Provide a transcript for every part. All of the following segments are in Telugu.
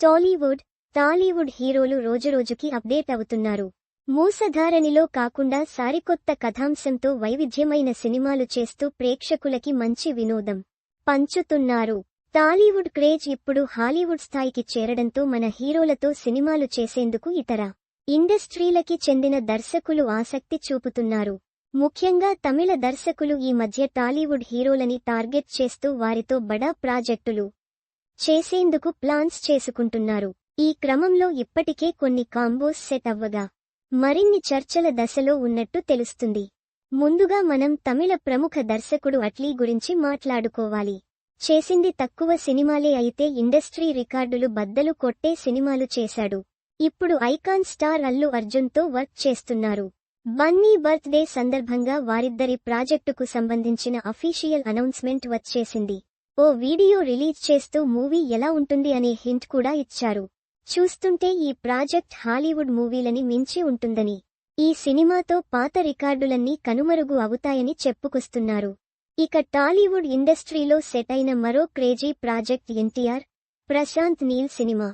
టాలీవుడ్ టాలీవుడ్ హీరోలు రోజురోజుకి అప్డేట్ అవుతున్నారు. మూసధారణిలో కాకుండా సారికొత్త కథాంశంతో వైవిధ్యమైన సినిమాలు చేస్తూ ప్రేక్షకులకి మంచి వినోదం పంచుతున్నారు. టాలీవుడ్ క్రేజ్ ఇప్పుడు హాలీవుడ్ స్థాయికి చేరడంతో మన హీరోలతో సినిమాలు చేసేందుకు ఇతర ఇండస్ట్రీలకి చెందిన దర్శకులు ఆసక్తి చూపుతున్నారు. ముఖ్యంగా తమిళ దర్శకులు ఈ మధ్య టాలీవుడ్ హీరోలని టార్గెట్ చేస్తూ వారితో బడా ప్రాజెక్టులు చేసేందుకు ప్లాన్స్ చేసుకుంటున్నారు. ఈ క్రమంలో ఇప్పటికే కొన్ని కాంబోస్ సెట్ అవ్వగా మరిన్ని చర్చల దశలో ఉన్నట్టు తెలుస్తుంది. ముందుగా మనం తమిళ ప్రముఖ దర్శకుడు అట్లీ గురించి మాట్లాడుకోవాలి. చేసింది తక్కువ సినిమాలే అయితే ఇండస్ట్రీ రికార్డులు బద్దలు కొట్టే సినిమాలు చేశాడు. ఇప్పుడు ఐకాన్ స్టార్ అల్లు అర్జున్తో వర్క్ చేస్తున్నారు. బన్నీ బర్త్డే సందర్భంగా వారిద్దరి ప్రాజెక్టుకు సంబంధించిన అఫీషియల్ అనౌన్స్మెంట్ వచ్చేసింది. ఓ వీడియో రిలీజ్ చేస్తూ మూవీ ఎలా ఉంటుంది అనే హింట్ కూడా ఇచ్చారు. చూస్తుంటే ఈ ప్రాజెక్ట్ హాలీవుడ్ మూవీలని మించి ఉంటుందని ఈ సినిమాతో పాత రికార్డులన్నీ కనుమరుగు అవుతాయని చెప్పుకొస్తున్నారు. ఇక టాలీవుడ్ ఇండస్ట్రీలో సెట్ అయిన మరో crazy project NTR Prashanth Neel cinema.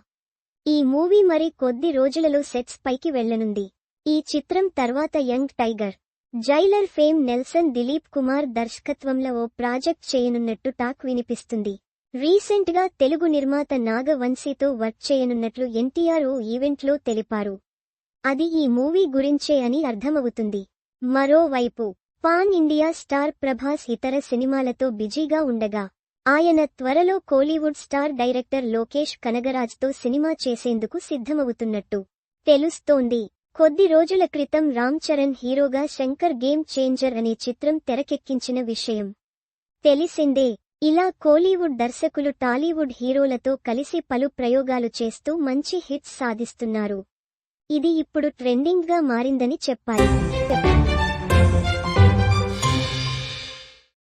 ఈ మూవీ మరి కొద్ది రోజులలో సెట్స్ పైకి వెళ్ళనుంది ఈ చిత్రం తర్వాత young tiger Jailer fame Nelson Dilip Kumar దర్శకత్వంలో ఓ ప్రాజెక్ట్ చేయనున్నట్టు టాక్ వినిపిస్తుంది. రీసెంట్గా తెలుగు నిర్మాత నాగవంశీతో వర్క్ చేయనున్నట్లు ఎన్టీఆర్ ఓ ఈవెంట్లో తెలిపారు. అది ఈ మూవీ గురించే అని అర్థమవుతుంది. మరోవైపు పాన్ ఇండియా స్టార్ ప్రభాస్ ఇతర సినిమాలతో బిజీగా ఉండగా ఆయన త్వరలో కోలీవుడ్ స్టార్ డైరెక్టర్ లోకేష్ కనగరాజ్తో సినిమా చేసేందుకు సిద్ధమవుతున్నట్టు తెలుస్తోంది. కొద్ది రోజుల క్రితం రామ్ చరణ్ హీరోగా శంకర్ గేమ్ చేంజర్ అనే చిత్రం తెరకెక్కించిన విషయం. తెలిసిందే ఇలా కోలీవుడ్ దర్శకులు టాలీవుడ్ హీరోలతో కలిసి పలు ప్రయోగాలు చేస్తూ మంచి హిట్స్ సాధిస్తున్నారు. ఇది ఇప్పుడు ట్రెండింగ్గా మారిందని చెప్పాలి.